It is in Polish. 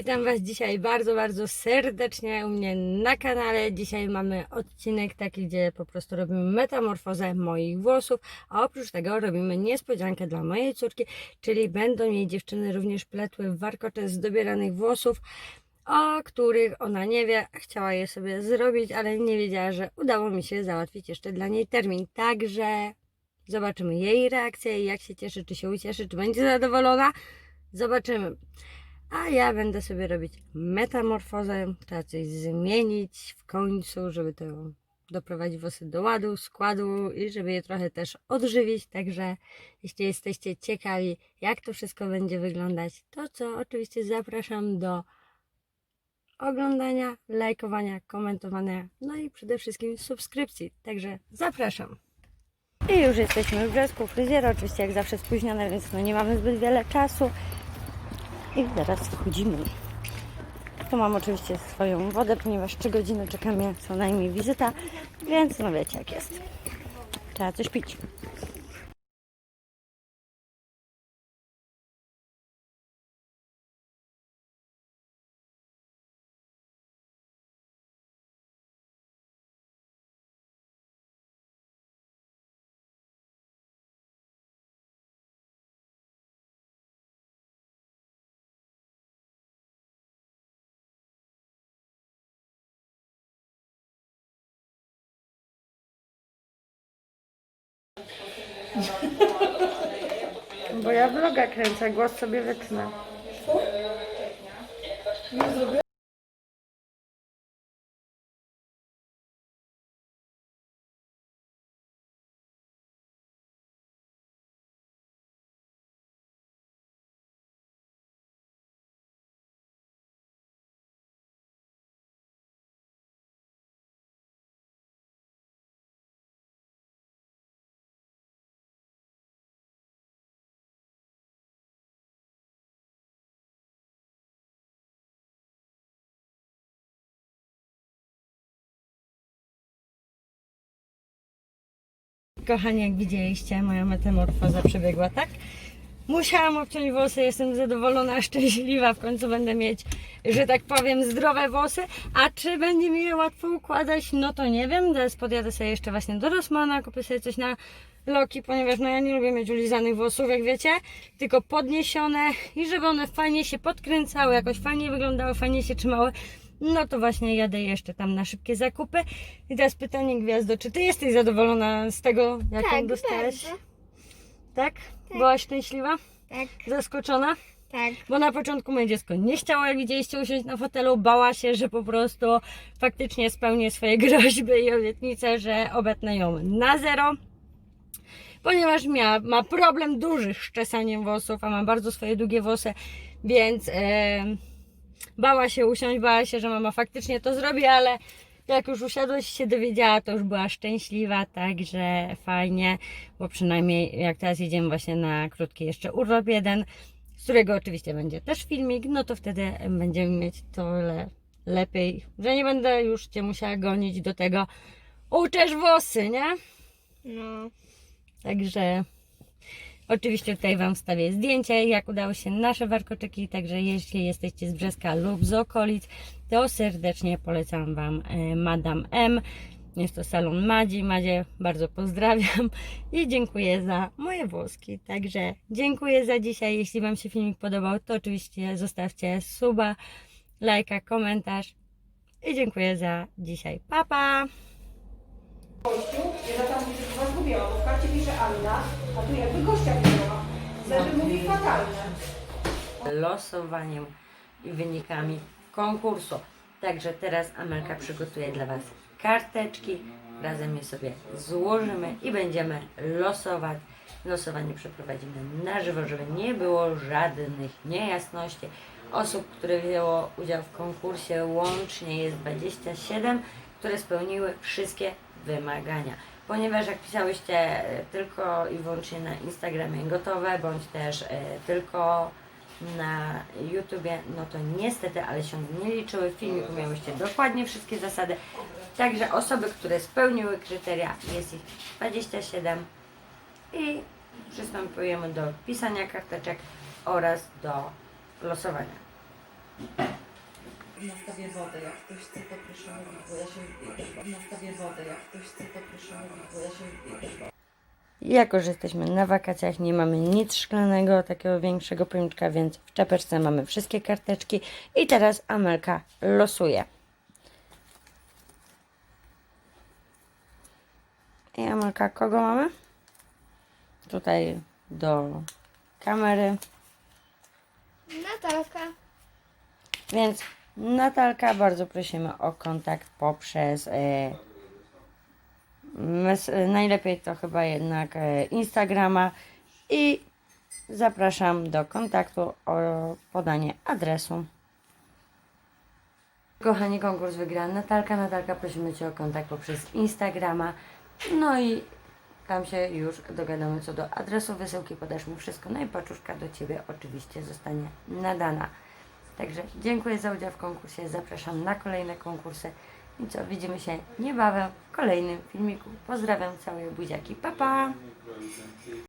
Witam Was dzisiaj bardzo, bardzo serdecznie u mnie na kanale. Dzisiaj mamy odcinek taki, gdzie po prostu robimy metamorfozę moich włosów, a oprócz tego robimy niespodziankę dla mojej córki, czyli będą jej dziewczyny również pletły warkocze z dobieranych włosów, o których ona nie wie, chciała je sobie zrobić, ale nie wiedziała, że udało mi się załatwić jeszcze dla niej termin. Także zobaczymy jej reakcję, jak się cieszy, czy się ucieszy, czy będzie zadowolona. Zobaczymy. A ja będę sobie robić metamorfozę, trzeba coś zmienić w końcu, żeby to doprowadzić włosy do ładu, składu i żeby je trochę też odżywić. Także jeśli jesteście ciekawi, jak to wszystko będzie wyglądać, to co oczywiście zapraszam do oglądania, lajkowania, komentowania, no i przede wszystkim subskrypcji. Także zapraszam. I już jesteśmy w Brzesku fryzjera, oczywiście jak zawsze spóźnione, więc no nie mamy zbyt wiele czasu. I zaraz wchodzimy. Tu mam oczywiście swoją wodę, ponieważ 3 godziny czeka mnie co najmniej wizyta, więc no wiecie jak jest. Trzeba coś pić. Bo ja vloga kręcę, głos sobie wytnę. Kochani, jak widzieliście, moja metamorfoza przebiegła tak. Musiałam obciąć włosy, jestem zadowolona, szczęśliwa. W końcu będę mieć, że tak powiem, zdrowe włosy. A czy będzie mi je łatwo układać? No to nie wiem. Teraz podjadę sobie jeszcze właśnie do Rossmana, kupię sobie coś na loki, ponieważ no ja nie lubię mieć ulizanych włosów, jak wiecie, tylko podniesione i żeby one fajnie się podkręcały, jakoś fajnie wyglądały, fajnie się trzymały. No to właśnie jadę jeszcze tam na szybkie zakupy. I teraz pytanie, Gwiazdo, czy ty jesteś zadowolona z tego, jaką Tak, dostałeś? bardzo. Tak? Byłaś szczęśliwa? Tak, Zaskoczona? tak. Bo na początku moje dziecko nie chciało, jak widzieliście, usiąść na fotelu, bała się, że po prostu faktycznie spełnię swoje groźby i obietnice, że obetnę ją na zero. Ponieważ miała, ma problem duży z czesaniem włosów, a ma bardzo swoje długie włosy, więc e, bała się usiąść, bała się, że mama faktycznie to zrobi, ale jak już usiadłeś się dowiedziała, to już była szczęśliwa, także fajnie, bo przynajmniej jak teraz jedziemy właśnie na krótki jeszcze urlop jeden, z którego oczywiście będzie też filmik, no to wtedy będziemy mieć to le, lepiej, że nie będę już Cię musiała gonić do tego, uczesz włosy, nie? No. Także oczywiście tutaj Wam wstawię zdjęcie, jak udało się nasze warkoczyki. Także jeśli jesteście z Brzeska lub z okolic, to serdecznie polecam Wam e, Madame M. Jest to salon Madzi. Madzie bardzo pozdrawiam i dziękuję za moje włoski. Także dziękuję za dzisiaj. Jeśli Wam się filmik podobał, to oczywiście zostawcie suba, lajka, komentarz. I dziękuję za dzisiaj. Pa, pa! Ja tam widzę, że was gubiłam, bo w karcie pisze Anna, a tu jakby gościa widziała. Znaczy mówi fatalnie. losowaniem i wynikami konkursu. Także teraz Amelka przygotuje dla Was karteczki. Razem je sobie złożymy i będziemy losować. Losowanie przeprowadzimy na żywo, żeby nie było żadnych niejasności. Osób, które wzięło udział w konkursie łącznie jest 27, które spełniły wszystkie wymagania. Ponieważ jak pisałyście e, tylko i wyłącznie na Instagramie gotowe, bądź też e, tylko na YouTubie, no to niestety, ale się nie liczyły. W filmiku miałyście dokładnie wszystkie zasady. Także osoby, które spełniły kryteria, jest ich 27 i przystępujemy do pisania karteczek oraz do losowania. Nastawię wodę, jak ktoś chce to proszę mówić, bo ja się Nastawię wodę, jak ktoś chce to proszę mówić, bo ja się Jako, że jesteśmy na wakacjach, nie mamy nic szklanego, takiego większego pojemniczka, więc w czapeczce mamy wszystkie karteczki. I teraz Amelka losuje. I Amelka, kogo mamy? Tutaj do kamery. Natalka. Więc Natalka, bardzo prosimy o kontakt poprzez e, mes, najlepiej to chyba jednak e, Instagrama i zapraszam do kontaktu o podanie adresu. Kochani, konkurs wygra Natalka. Natalka, prosimy Cię o kontakt poprzez Instagrama. No i tam się już dogadamy co do adresu wysyłki, podasz mi wszystko. No i paczuszka do Ciebie oczywiście zostanie nadana. Także dziękuję za udział w konkursie. Zapraszam na kolejne konkursy. I co, widzimy się niebawem w kolejnym filmiku. Pozdrawiam całe buziaki. Pa, pa!